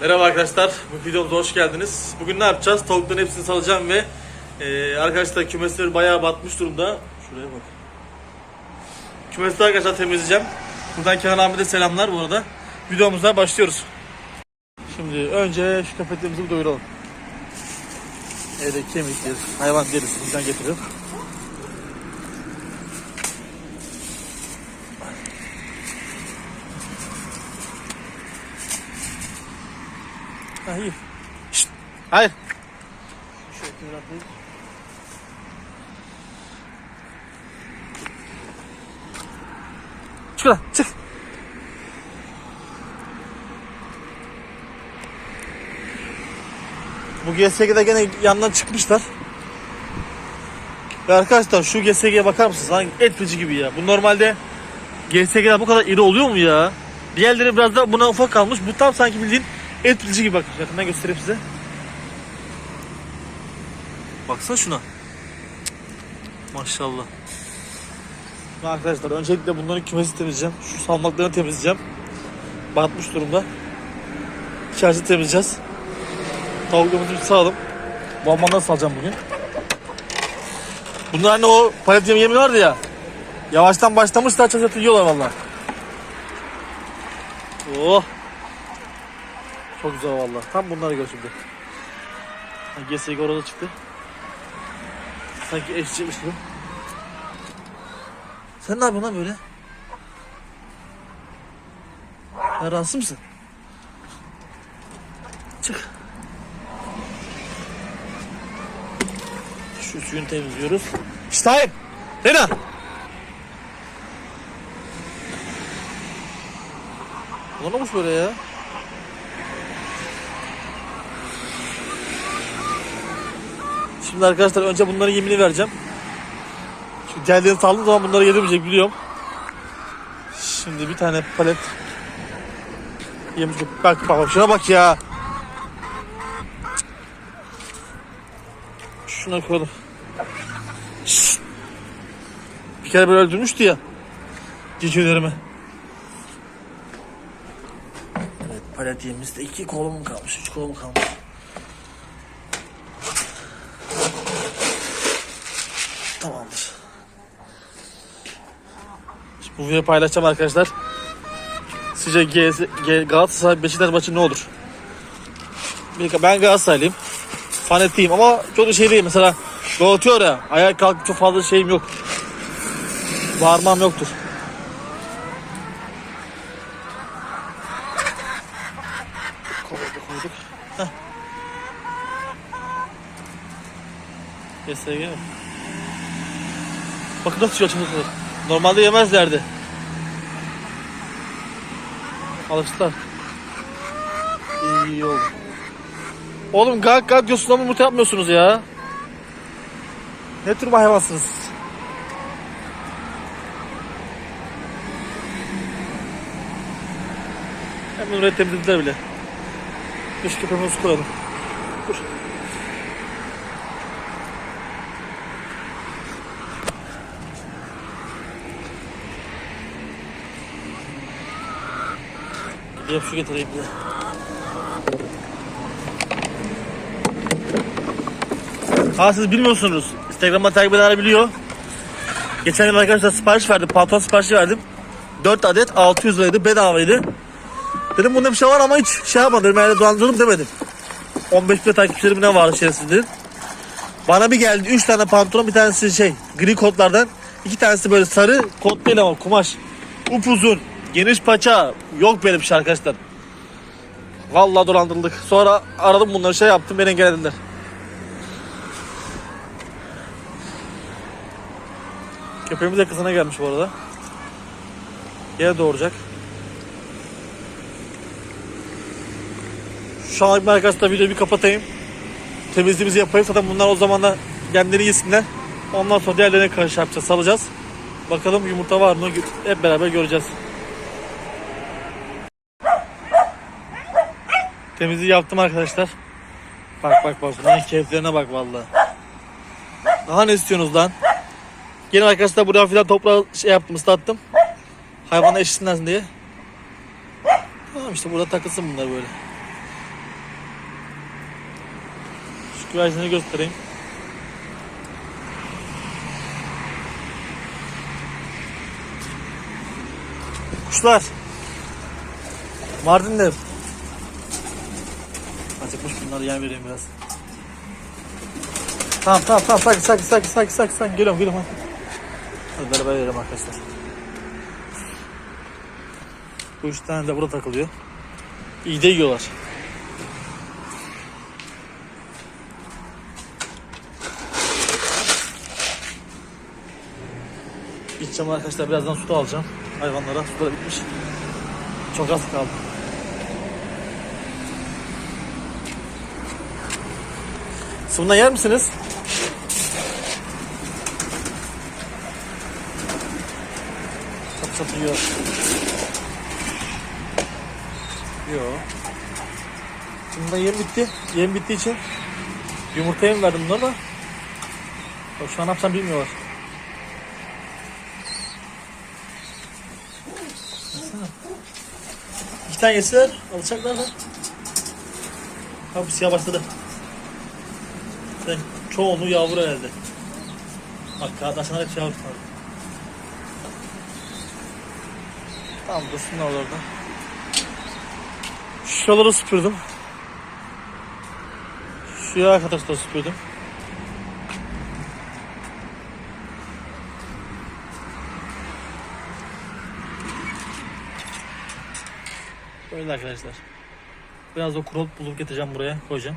Merhaba arkadaşlar, bu videomuza hoş geldiniz. Bugün ne yapacağız? Tavukların hepsini salacağım ve e, arkadaşlar kümesleri bayağı batmış durumda. Şuraya bak. Kümesleri arkadaşlar temizleyeceğim. Buradan Kenan abi de selamlar bu arada. Videomuza başlıyoruz. Şimdi önce şu köpeklerimizi doyuralım. Evde kemikler, hayvan derisi bizden Ha iyi. Şşt, hayır. Şöyle kenara atayım. Çık lan çık. Bu GSG'de gene yandan çıkmışlar. Ve arkadaşlar şu GSG'ye bakar mısınız? Lan et gibi ya. Bu normalde GSG'ler bu kadar iri oluyor mu ya? Diğerleri biraz da buna ufak kalmış. Bu tam sanki bildiğin et gibi bak. Yakından göstereyim size. Baksana şuna. Maşallah. Arkadaşlar öncelikle bunların kümesi temizleyeceğim. Şu salmaklarını temizleyeceğim. Batmış durumda. İçerisi temizleyeceğiz. Tavuklarımızı bir sağalım. Bombandan salacağım bugün. Bunlar hani o palet yemi vardı ya. Yavaştan başlamışlar çatı yiyorlar valla. Oh. Çok güzel valla. Tam bunları gör şimdi. GSG orada çıktı. Sanki eşecekmiş gibi. Sen ne yapıyorsun lan böyle? Ya rahatsız mısın? Çık. Şu suyunu temizliyoruz. İşte hayır. Lena. Bu ne olmuş böyle ya? Şimdi arkadaşlar önce bunların yemini vereceğim. Çünkü geldiğini saldığım zaman bunları yedirmeyecek biliyorum. Şimdi bir tane palet yemiş. Bak bak şuna bak ya. Şuna koyalım. Bir kere böyle öldürmüştü ya. Cicilerimi. Evet palet yemimizde iki kolum kalmış. Üç kolum kalmış. Tamamdır. Şimdi bu videoyu paylaşacağım arkadaşlar. Sizce Galatasaray Beşiktaş maçı ne olur? Ben Galatasaraylıyım. Fanatiyim ama çok da şey değil. Mesela gol ya. Ayağa kalkıp çok fazla şeyim yok. Bağırmam yoktur. Koyduk koyduk. Bakın nasıl açılıyor. Normalde yemezlerdi. Alıştılar. İyi, oldu. Oğlum kalk kalk diyorsun ama yumurta yapmıyorsunuz ya. Ne tür bir hayvansınız? siz? Hemen orayı temizlediler bile. Dış köpeğimizi koyalım. Dur. Gideyim su getireyim de. Ha siz bilmiyorsunuz. Instagram'da takip edenler biliyor. Geçen gün arkadaşlar sipariş verdim. Pantolon siparişi verdim. 4 adet 600 liraydı. Bedavaydı. Dedim bunda bir şey var ama hiç şey yapmadım. Yani dolandırdım demedim. 15 bin takipçilerim ne var içerisinde. Bana bir geldi 3 tane pantolon bir tanesi şey gri kotlardan. iki tanesi böyle sarı kot değil ama kumaş. Upuzun. Geniş paça. Yok böyle bir şey arkadaşlar. Vallahi dolandırıldık. Sonra aradım bunları şey yaptım beni engellediler. Köpeğimiz de kızına gelmiş bu arada. Yine doğuracak. Şu an arkadaşlar videoyu bir kapatayım. Temizliğimizi yapayım. Zaten bunlar o zaman da kendileri yesinler. Ondan sonra diğerlerine karşı yapacağız. Salacağız. Bakalım yumurta var mı? Hep beraber göreceğiz. Temizliği yaptım arkadaşlar. Bak bak bak. Bunların keyiflerine bak vallahi. Daha ne istiyorsunuz lan? Yine arkadaşlar buraya filan toprağı şey yaptım ıslattım. Hayvana eşitlensin diye. Tamam işte burada takılsın bunlar böyle. güvercinleri göstereyim. Kuşlar. Mardin'de. Acıkmış bunları yer vereyim biraz. Tamam tamam tamam sakin sakin sakin sakin sakin sakin geliyorum geliyorum hadi. Hadi beraber yiyelim arkadaşlar. Bu üç tane de burada takılıyor. İyi de yiyorlar. Gideceğim arkadaşlar birazdan su da alacağım. Hayvanlara su da bitmiş. Çok az kaldı. Bundan yer misiniz? Çap çap yiyor. Yok. Bunda yem bitti. Yem bittiği için yumurtaya mı verdim bunları da? Bak şu an ne yapsam bilmiyorlar. İki tane yeseler alacaklar da. Ha siyah başladı. Sen çoğunluğu yavru herhalde. Bak kağıtlaşanlar hep yavru kaldı. Tamam dursunlar orada. Şuraları süpürdüm. Şuraya arkadaşlar süpürdüm. Böyle arkadaşlar. Biraz da kurulup bulup getireceğim buraya koyacağım.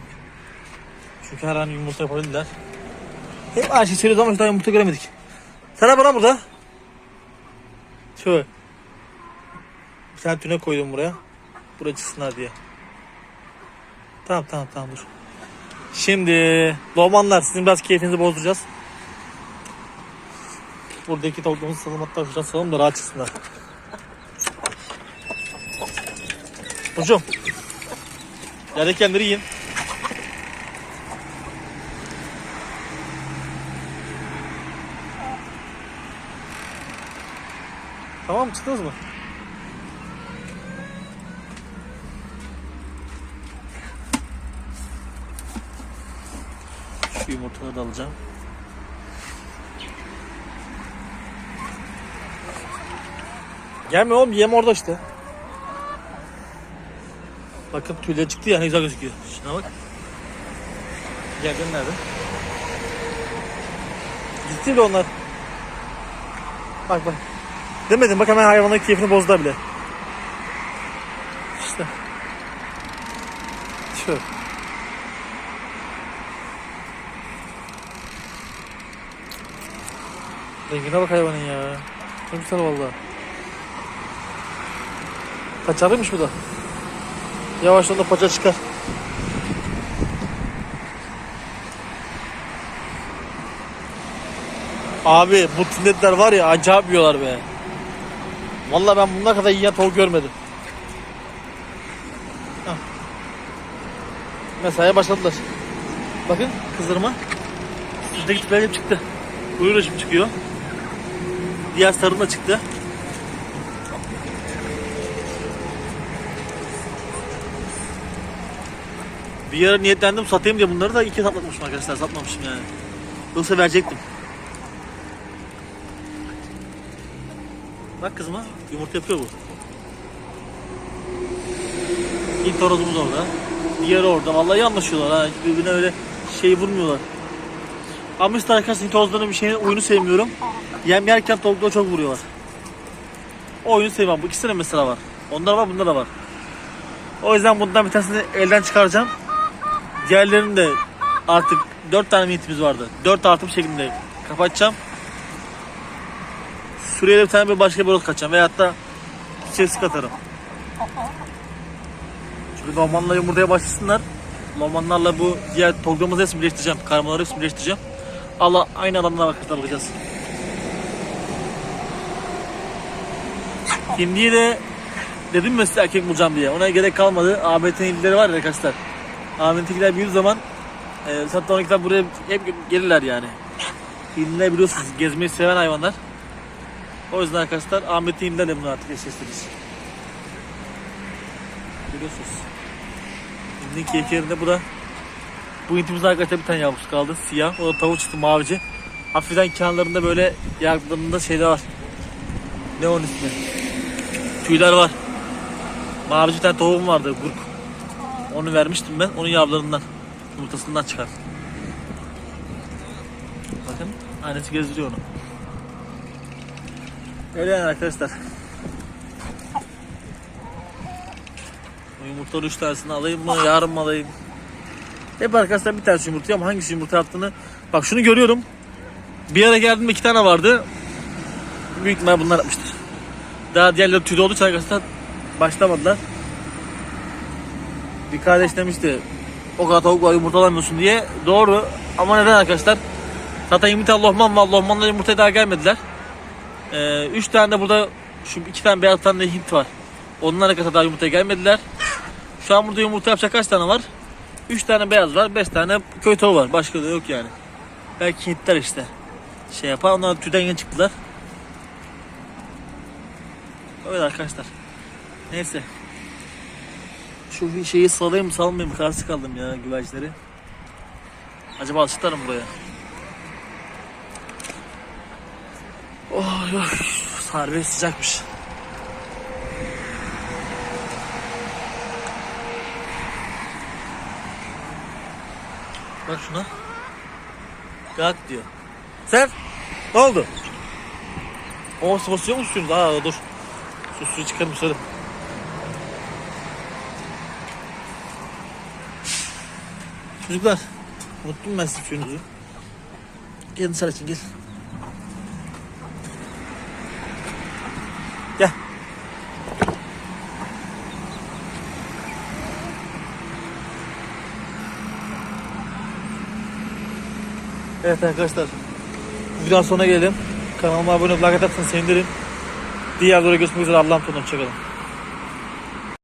Çünkü her an yumurta yapabilirler. Hep aynı şey söylüyoruz ama daha yumurta göremedik. Sana bana burada. Şöyle. Bir tane tüne koydum buraya. Buraya çıksınlar diye. Tamam tamam tamam dur. Şimdi Lomanlar sizin biraz keyfinizi bozduracağız. Buradaki tavuklarımızı salım hatta şuradan salalım da rahat çıksınlar. Hocam. Yerdekileri yiyin. Tamam mı? Çıktınız mı? Şu yumurtaları da alacağım. Gelme oğlum yem orada işte. Bakın tüyleri çıktı ya ne güzel gözüküyor. Şuna bak. Gergen nerede? Gitti bile onlar. Bak bak. Demedim bak hemen hayvanın keyfini bozdu bile. İşte. Şöyle. Rengine bak hayvanın ya. Çok güzel valla. Kaçarıymış bu da. Yavaştan da paça çıkar. Abi bu tindetler var ya acayip yiyorlar be. Vallahi ben bundan kadar yiyen tavuk görmedim. Hah. Mesaiye başladılar. Bakın kızdırma. Üstteki tüpler hep çıktı. Buyur şimdi çıkıyor. Diğer sarın da çıktı. Bir ara niyetlendim satayım diye bunları da iki satmamışım arkadaşlar satmamışım yani. Yoksa verecektim. Bak kızıma yumurta yapıyor bu. İlk horozumuz orada. Diğeri orada. Vallahi iyi anlaşıyorlar ha. Birbirine öyle şey vurmuyorlar. Ama işte arkadaşlar Hint horozlarının bir şeyin oyunu sevmiyorum. Yem yerken tavukları çok vuruyorlar. O oyunu sevmem. Bu ikisinin mesela var. Onlar var bunda da var. O yüzden bundan bir tanesini elden çıkaracağım. Diğerlerini de artık 4 tane niyetimiz vardı. 4 artım şeklinde kapatacağım. Suriye'de bir tane bir başka bir rot kaçacağım. Veyahut da çiçeksi katarım. Çünkü Normanla yumurtaya başlasınlar. Normanlarla bu diğer tolgamızı hepsini birleştireceğim. Karmaları hepsini birleştireceğim. Allah aynı adamdan arkadaşlar bakacağız. Hindi'yi de dedim mi size erkek bulacağım diye. Ona gerek kalmadı. ABT'nin illeri var ya arkadaşlar. ABT'ninkiler büyüdüğü zaman e, hatta onunkiler buraya hep gelirler yani. Hindiler biliyorsunuz gezmeyi seven hayvanlar. O yüzden arkadaşlar Ahmet'in illerle bunu artık eşleştiririz. Biliyorsunuz. Hindinin keyiflerinde bu da Bu intimizde arkadaşlar bir tane yavrusu kaldı. Siyah. O da tavuk çıktı mavici. Hafiften kenarlarında böyle yanaklarında şeyler var. Ne onun ismi? Tüyler var. Mavici bir tane tavuğum vardı. Gurk. Onu vermiştim ben. Onun yavrularından. Yumurtasından çıkar. Bakın. Annesi gezdiriyor onu. Öyle yani arkadaşlar. Bu yumurtaları 3 tanesini alayım mı? Yarın mı alayım? Hep arkadaşlar bir tanesi yumurtluyor ama hangisi yumurta yaptığını... Bak şunu görüyorum. Bir ara geldiğimde iki tane vardı. Büyük ihtimal bunlar yapmıştır. Daha diğerleri tüylü olduğu için arkadaşlar başlamadılar. Bir kardeş demişti o kadar tavuk var yumurtalamıyorsun diye. Doğru ama neden arkadaşlar? Zaten yumurta lohman var. Lohmanla yumurtaya daha gelmediler. Ee, üç tane de burada şu iki tane beyaz tane de hint var. Onlar arkadaşlar daha yumurtaya gelmediler. Şu an burada yumurta yapacak kaç tane var? Üç tane beyaz var. Beş tane köy tavuğu var. Başka da yok yani. Belki hintler işte. Şey yapar. Onlar tüyden yeni çıktılar. Öyle arkadaşlar. Neyse. Şu şeyi salayım mı salmayayım mı? Kararsız kaldım ya güvercinleri. Acaba alıştırırım buraya. Oh, oh. Harbi sıcakmış. Bak şuna. Kalk diyor. Sen? Ne oldu? O su basıyor mu suyun? Aa dur. Su suyu çıkarım söyle. Çocuklar. Unuttum ben sizin suyunuzu. Gelin dışarı için. Gel. Evet arkadaşlar. Videonun sonuna gelelim. Kanalıma abone olup like atarsanız sevinirim. Diğer videoda görüşmek üzere. Allah'ım tutun. Hoşçakalın.